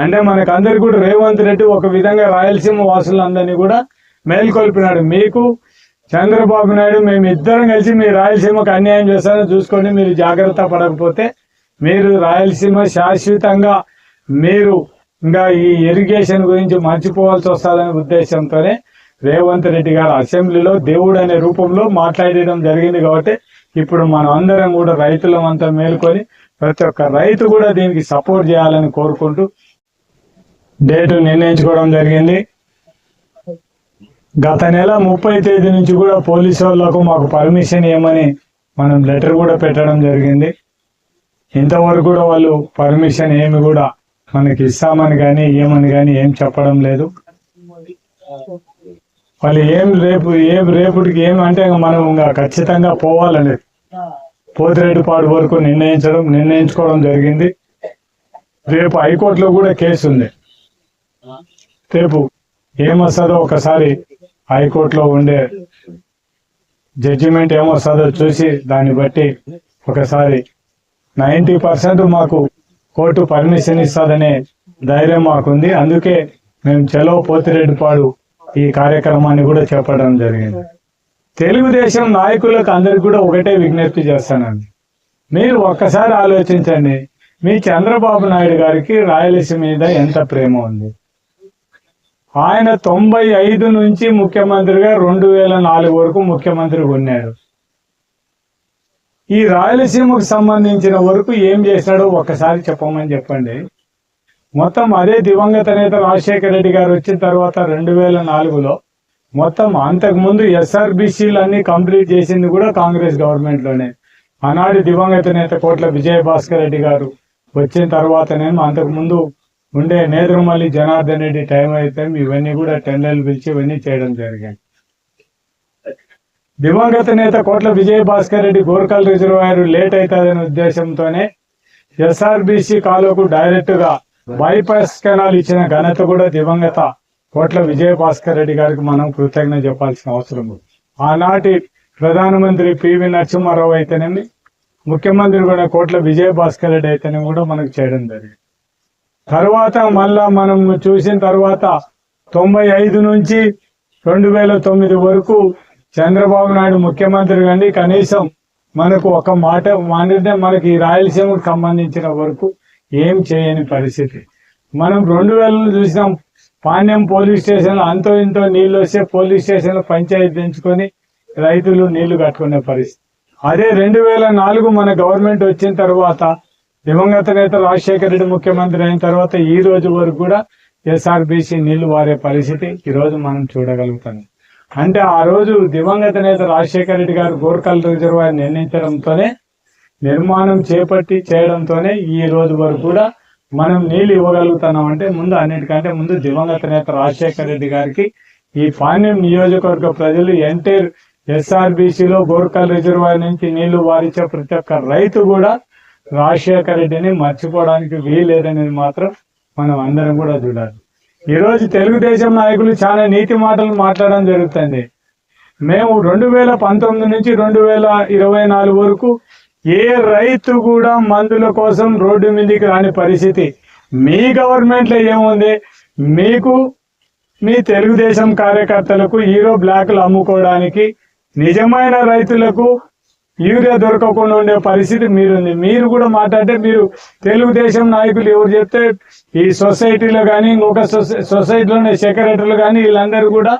అంటే మనకు అందరు కూడా రేవంత్ రెడ్డి ఒక విధంగా రాయలసీమ వాసులందరినీ కూడా మేల్కొల్పినాడు. మీకు చంద్రబాబు నాయుడు మేము ఇద్దరం కలిసి మీ రాయలసీమకు అన్యాయం చేస్తారని చూసుకొని మీరు జాగ్రత్త పడకపోతే మీరు రాయలసీమ శాశ్వతంగా మీరు ఇంకా ఈ ఇరిగేషన్ గురించి మర్చిపోవాల్సి వస్తుందనే ఉద్దేశంతోనే రేవంత్ రెడ్డి గారు అసెంబ్లీలో దేవుడు అనే రూపంలో మాట్లాడడం జరిగింది కాబట్టి ఇప్పుడు మనం అందరం కూడా రైతులం అంతా మేల్కొని ప్రతి ఒక్క రైతు కూడా దీనికి సపోర్ట్ చేయాలని కోరుకుంటూ డేట్ నిర్ణయించుకోవడం జరిగింది. గత నెల ముప్పై తేదీ నుంచి కూడా పోలీసు వాళ్ళకు మాకు పర్మిషన్ ఇవ్వమని మనం లెటర్ కూడా పెట్టడం జరిగింది. ఇంతవరకు కూడా వాళ్ళు పర్మిషన్ ఏమి కూడా మనకి ఇస్తామని కానీ ఏమని కానీ ఏం చెప్పడం లేదు. వాళ్ళు ఏం రేపు ఏం రేపుటికి ఏం అంటే మనం ఇంకా ఖచ్చితంగా పోవాలని పోతిరెడ్డిపాడు వరకు నిర్ణయించడం నిర్ణయించుకోవడం జరిగింది. రేపు హైకోర్టులో కూడా కేసు ఉంది. రేపు ఏమొస్తుందో ఒకసారి హైకోర్టులో ఉండే జడ్జిమెంట్ ఏమొస్తుందో చూసి దాన్ని బట్టి ఒకసారి. నైంటీ పర్సెంట్ మాకు కోర్టు పర్మిషన్ ఇస్తుందనే ధైర్యం మాకుంది. అందుకే మేము చెలో పోతిరెడ్డిపాడు ఈ కార్యక్రమాన్ని కూడా చెప్పడం జరిగింది. తెలుగుదేశం నాయకులకు అందరికి కూడా ఒకటే విజ్ఞప్తి చేస్తానండి. మీరు ఒక్కసారి ఆలోచించండి. మీ చంద్రబాబు నాయుడు గారికి రాయలసీమ మీద ఎంత ప్రేమ ఉంది? ఆయన తొంభై ఐదు నుంచి ముఖ్యమంత్రిగా రెండు వేల నాలుగు వరకు ముఖ్యమంత్రిగా ఉన్నాడు ఈ రాయలసీమకు సంబంధించిన వరకు ఏం చేశాడో ఒక్కసారి చెప్పమని చెప్పండి. మొత్తం అదే దివంగత నేత రాజశేఖర రెడ్డి గారు వచ్చిన తర్వాత రెండు వేల నాలుగులో మొత్తం అంతకుముందు ఎస్ఆర్బిసిలు అన్ని కంప్లీట్ చేసింది కూడా కాంగ్రెస్ గవర్నమెంట్లోనే ఆనాడు దివంగత నేత కోట్ల విజయ భాస్కర్ రెడ్డి గారు వచ్చిన తర్వాతనేమో అంతకుముందు ఉండే నేదురుమల్లి జనార్దన్ రెడ్డి టైం అయితే ఇవన్నీ కూడా టెండర్లు పిలిచి ఇవన్నీ చేయడం జరిగాయి. దివంగత నేత కోట్ల విజయ భాస్కర్ రెడ్డి గోర్కల్ రిజర్వాయర్ లేట్ అవుతుందనే ఉద్దేశంతోనే ఎస్ఆర్బిసి కాలువకు డైరెక్ట్గా బైపాస్ కెనాల్ ఇచ్చిన ఘనత కూడా దివంగత కోట్ల విజయ భాస్కర్ రెడ్డి గారికి మనం కృతజ్ఞత చెప్పాల్సిన అవసరం ఉంది. ఆనాటి ప్రధానమంత్రి పివి నరసింహారావు అయితేనేమి ముఖ్యమంత్రి కూడా కోట్ల విజయ భాస్కర్ రెడ్డి అయితేనే కూడా మనకు చేయడం జరిగింది. తర్వాత మళ్ళా మనం చూసిన తర్వాత తొంభై ఐదు నుంచి రెండు వేల తొమ్మిది వరకు చంద్రబాబు నాయుడు ముఖ్యమంత్రి అండి. కనీసం మనకు ఒక మాట అంటే మనకి రాయలసీమకు సంబంధించిన వరకు ఏం చేయని పరిస్థితి. మనం రెండు వేలలో చూసినాం పాణ్యం పోలీస్ స్టేషన్ అంతో ఇంతో నీళ్ళు వస్తే పోలీస్ స్టేషన్లో పంచాయతీ పెంచుకొని రైతులు నీళ్ళు కట్టుకునే పరిస్థితి. అదే రెండు వేల నాలుగు మన గవర్నమెంట్ వచ్చిన తర్వాత దివంగత నేత రాజశేఖర రెడ్డి ముఖ్యమంత్రి అయిన తర్వాత ఈ రోజు వరకు కూడా ఎస్ఆర్బిసి నీళ్ళు వారే పరిస్థితి ఈ రోజు మనం చూడగలుగుతాం. అంటే ఆ రోజు దివంగత నేత రాజశేఖర రెడ్డి గారు గోర్కల్ రిజర్వాయర్ నిర్ణయించడంతోనే నిర్మాణం చేపట్టి చేయడంతోనే ఈ రోజు వరకు కూడా మనం నీళ్ళు ఇవ్వగలుగుతున్నాం. అంటే ముందు అన్నిటికంటే ముందు దివంగత నేత రాజశేఖర రెడ్డి గారికి ఈ పాణ్యం నియోజకవర్గ ప్రజలు ఎంటైర్ ఎస్ఆర్బిసిలో గోర్కల్ రిజర్వాయర్ నుంచి నీళ్ళు వారించే ప్రతి ఒక్క రైతు కూడా రాజశేఖర రెడ్డిని మర్చిపోవడానికి వీలేదనేది మాత్రం మనం అందరం కూడా చూడాలి. ఈరోజు తెలుగుదేశం నాయకులు చాలా నీతి మాటలు మాట్లాడడం జరుగుతుంది. మేము రెండు వేల పంతొమ్మిది నుంచి రెండు వేల ఇరవై నాలుగు వరకు ఏ రైతు కూడా మందుల కోసం రోడ్డు మీదకి రాని పరిస్థితి. మీ గవర్నమెంట్లో ఏముంది? మీకు మీ తెలుగుదేశం కార్యకర్తలకు హీరో బ్లాక్లు అమ్ముకోవడానికి నిజమైన రైతులకు యూరియా దొరకకుండా ఉండే పరిస్థితి మీరుంది మీరు కూడా మాట్లాడితే మీరు తెలుగుదేశం నాయకులు ఎవరు చెప్తే ఈ సొసైటీలో కానీ ఇంకొక సొసై- సొసైటీలోనే సెక్రటరీలు కానీ వీళ్ళందరూ కూడా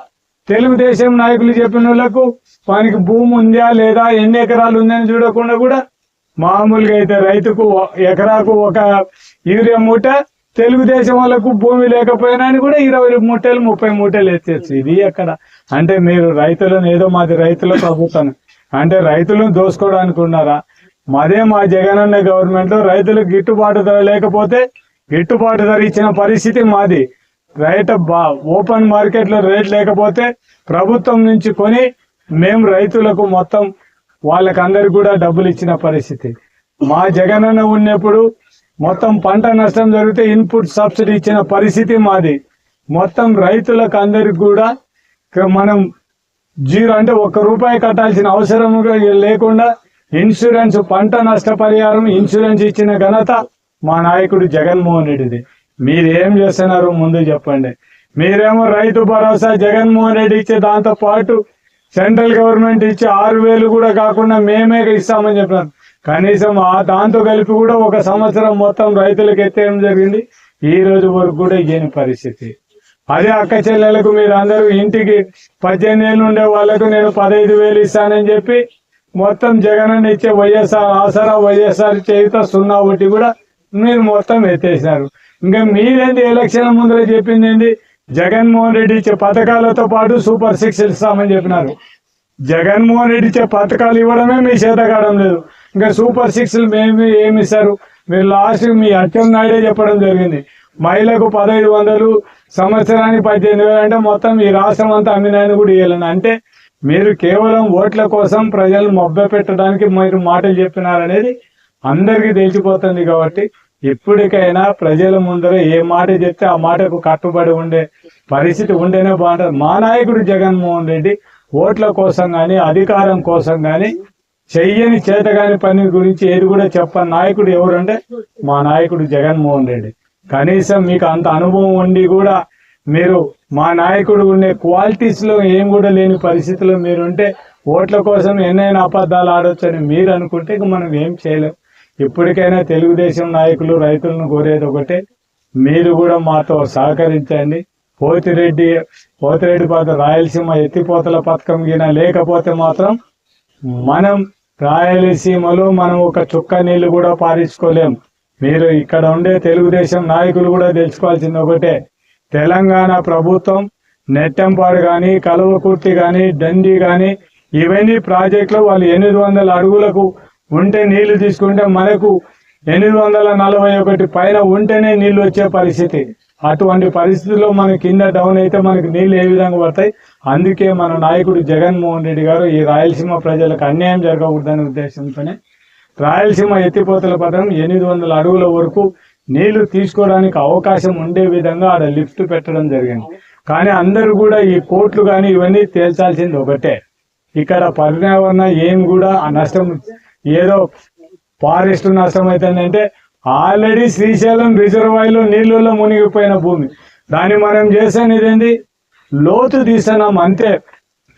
తెలుగుదేశం నాయకులు చెప్పిన వాళ్ళకు వానికి భూమి ఉందా లేదా ఎన్ని ఎకరాలు ఉందని చూడకుండా కూడా మామూలుగా అయితే రైతుకు ఎకరాకు ఒక యూరియా మూట తెలుగుదేశం వాళ్ళకు భూమి లేకపోయినా అని కూడా ఇరవై మూటలు ముప్పై మూటలు ఎత్తేచ్చు ఇది ఎక్కడ? అంటే మీరు రైతులను ఏదో మాది రైతుల ప్రభుత్వం. అంటే రైతులను దోసుకోవడానికి ఉన్నారా? మదే మా జగనన్న గవర్నమెంట్లో రైతులకు గిట్టుబాటు ధర లేకపోతే గిట్టుబాటు ధర ఇచ్చిన పరిస్థితి మాది. రైట్ బా ఓపెన్ మార్కెట్లో రేట్ లేకపోతే ప్రభుత్వం నుంచి కొని మేము రైతులకు మొత్తం వాళ్ళకందరికి కూడా డబ్బులు ఇచ్చిన పరిస్థితి. మా జగనన్న ఉన్నప్పుడు మొత్తం పంట నష్టం జరిగితే ఇన్పుట్ సబ్సిడీ ఇచ్చిన పరిస్థితి మాది. మొత్తం రైతులకు అందరికి కూడా మనం జీరో అంటే ఒక్క రూపాయి కట్టాల్సిన అవసరం లేకుండా ఇన్సూరెన్స్ పంట నష్టపరిహారం ఇన్సూరెన్స్ ఇచ్చిన ఘనత మా నాయకుడు జగన్మోహన్ రెడ్డిది. మీరు ఏం చేస్తున్నారు ముందు చెప్పండి. మీరేమో రైతు భరోసా జగన్మోహన్ రెడ్డి ఇచ్చే దాంతో పాటు సెంట్రల్ గవర్నమెంట్ ఇచ్చే ఆరు వేలు కూడా కాకుండా మేమే ఇస్తామని చెప్పినారు కనీసం ఆ దాంతో కలిపి కూడా ఒక సంవత్సరం మొత్తం రైతులకు ఎత్తేయడం జరిగింది. ఈ రోజు వరకు కూడా ఇయ్యని పరిస్థితి. అదే అక్క చెల్లెలకు మీరు అందరూ ఇంటికి పద్దెనిమిది ఏళ్ళు ఉండే వాళ్ళకు నేను పదహైదు వేలు ఇస్తానని చెప్పి మొత్తం జగన్ ఇచ్చే వైఎస్ఆర్ ఆసరా వైఎస్ఆర్ చేయుత సున్నా ఒకటి కూడా మీరు మొత్తం ఎత్తేసినారు. ఇంకా మీరేంటి ఎలక్షన్ ముందర చెప్పింది ఏంటి? జగన్మోహన్ రెడ్డి ఇచ్చే పథకాలతో పాటు సూపర్ సిక్స్ ఇస్తామని చెప్పినారు. జగన్మోహన్ రెడ్డి ఇచ్చే పథకాలు ఇవ్వడమే మీ చేత కావడం లేదు. ఇంకా సూపర్ సిక్స్ మేము ఏమి ఇస్తారు? మీరు లాస్ట్ మీ అచ్చం నాయుడే చెప్పడం జరిగింది. మహిళకు పదహైదు వందలు సంవత్సరానికి పద్దెనిమిది వేలు అంటే మొత్తం ఈ రాష్ట్రం అంతా అమ్మినాయని కూడా ఇవ్వాలని అంటే మీరు కేవలం ఓట్ల కోసం ప్రజలు మొబ్బ పెట్టడానికి మీరు మాటలు చెప్పినారనేది అందరికీ తెలిసిపోతుంది కాబట్టి ఇప్పటికైనా ప్రజల ముందర ఏ మాట చెప్తే ఆ మాటకు కట్టుబడి ఉండే పరిస్థితి ఉండేనే బాగుంటుంది. మా నాయకుడు జగన్మోహన్ రెడ్డి ఓట్ల కోసం కానీ అధికారం కోసం కానీ చెయ్యని చేతగాని పని గురించి ఏది కూడా చెప్పని నాయకుడు ఎవరంటే మా నాయకుడు జగన్మోహన్ రెడ్డి. కనీసం మీకు అంత అనుభవం ఉండి కూడా మీరు మా నాయకుడు ఉండే క్వాలిటీస్లో ఏం కూడా లేని పరిస్థితిలో మీరుంటే ఓట్ల కోసం ఎన్నైనా అబద్ధాలు ఆడొచ్చని మీరు అనుకుంటే మనం ఏం చేయలేం. ఇప్పటికైనా తెలుగుదేశం నాయకులు రైతులను కోరేది ఒకటే మీరు కూడా మాతో సహకరించండి. పోతిరెడ్డి పోతిరెడ్డి పాత రాయలసీమ ఎత్తిపోతల పథకం గిన లేకపోతే మాత్రం మనం రాయలసీమలో మనం ఒక చుక్క నీళ్ళు కూడా పారించుకోలేం మీరు ఇక్కడ ఉండే తెలుగుదేశం నాయకులు కూడా తెలుసుకోవాల్సింది ఒకటే. తెలంగాణ ప్రభుత్వం నెట్టంపాడు కానీ కలువకుర్తి కానీ దండి కానీ ఇవన్నీ ప్రాజెక్టులు వాళ్ళు ఎనిమిది వందల అడుగులకు ఉంటే నీళ్ళు తీసుకుంటే మనకు ఎనిమిది వందల నలభై ఒకటి పైన ఉంటేనే నీళ్ళు వచ్చే పరిస్థితి. అటువంటి పరిస్థితుల్లో మన కింద డౌన్ అయితే మనకు నీళ్ళు ఏ విధంగా పడతాయి? అందుకే మన నాయకుడు జగన్మోహన్ రెడ్డి గారు ఈ రాయలసీమ ప్రజలకు అన్యాయం జరగకూడదనే ఉద్దేశంతోనే రాయలసీమ ఎత్తిపోతల పథకం ఎనిమిది వందల అడుగుల వరకు నీళ్ళు తీసుకోవడానికి అవకాశం ఉండే విధంగా ఆడ లిఫ్ట్ పెట్టడం జరిగింది. కానీ అందరూ కూడా ఈ కోట్లు కానీ ఇవన్నీ తేల్చాల్సింది ఒకటే. ఇక్కడ పర్యావరణ ఏం కూడా ఆ నష్టం ఏదో ఫారెస్ట్ నష్టం అవుతుందంటే ఆల్రెడీ శ్రీశైలం రిజర్వాయర్లో నీళ్ళలో మునిగిపోయిన భూమి. దాన్ని మనం చేసేది ఇదేంటి లోతు తీస్తున్నాం అంతే.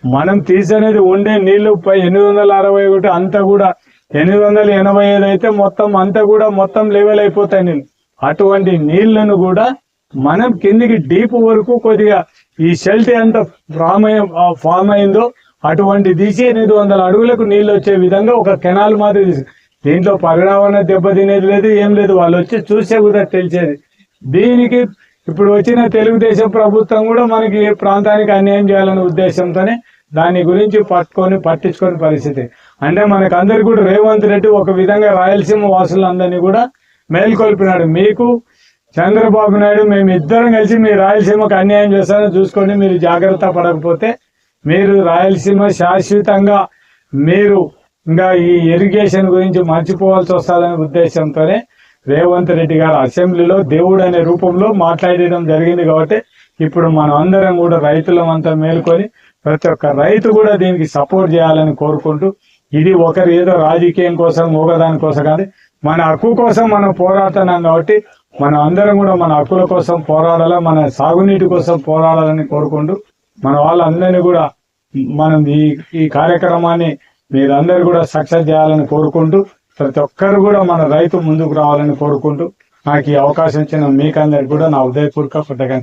మనం తీసేది ఉండే నీళ్ళు పై ఎనిమిది వందల అరవై ఒకటి అంతా కూడా ఎనిమిది వందల ఎనభై ఐదు అయితే మొత్తం అంతా కూడా మొత్తం లెవెల్ అయిపోతాయి నీళ్ళు. అటువంటి నీళ్ళను కూడా మనం కిందికి డీప్ వరకు కొద్దిగా ఈ షెల్ట్ ఎంత ఫామ్ ఫామ్ అయిందో అటువంటి తీసి ఎనిమిది వందల అడుగులకు నీళ్ళు వచ్చే విధంగా ఒక కెనాల్ మాదిరి తీసి దీంట్లో పర్యావరణ దెబ్బతినేది లేదు ఏం లేదు. వాళ్ళు వచ్చి చూసే కూడా తెలిసేది. దీనికి ఇప్పుడు వచ్చిన తెలుగుదేశం ప్రభుత్వం కూడా మనకి ఏ ప్రాంతానికి అన్యాయం చేయాలనే ఉద్దేశంతోనే దాని గురించి పట్టుకొని పట్టించుకొని పరిస్థితి. అంటే మనకు అందరికి కూడా రేవంత్ రెడ్డి ఒక విధంగా రాయలసీమ వాసులందరినీ కూడా మేల్కొల్పినాడు. మీకు చంద్రబాబు నాయుడు మేము ఇద్దరం కలిసి మీ రాయలసీమకు అన్యాయం చేస్తారని చూసుకొని మీరు జాగ్రత్త పడకపోతే మీరు రాయలసీమ శాశ్వతంగా మీరు ఇంకా ఈ ఇరిగేషన్ గురించి మర్చిపోవాల్సి వస్తుందనే ఉద్దేశంతోనే రేవంత్ రెడ్డి గారు అసెంబ్లీలో దేవుడు అనే రూపంలో మాట్లాడడం జరిగింది కాబట్టి ఇప్పుడు మనం అందరం కూడా రైతులం అంతా మేల్కొని ప్రతి ఒక్క రైతు కూడా దీనికి సపోర్ట్ చేయాలని కోరుకుంటూ ఇది ఒకరు ఏదో రాజకీయం కోసం ఒకదాని కోసం కానీ మన హక్కు కోసం మనం పోరాడుతున్నాం కాబట్టి మనం అందరం కూడా మన హక్కుల కోసం పోరాడాల మన సాగునీటి కోసం పోరాడాలని కోరుకుంటూ మన వాళ్ళందరినీ కూడా మనం ఈ ఈ కార్యక్రమాన్ని మీరందరూ కూడా సక్సెస్ చేయాలని కోరుకుంటూ ప్రతి ఒక్కరు కూడా మన రైతు ముందుకు రావాలని కోరుకుంటూ నాకు ఈ అవకాశం ఇచ్చిన మీకందరికి కూడా నా ఉదయపూర్వక కృతజ్ఞత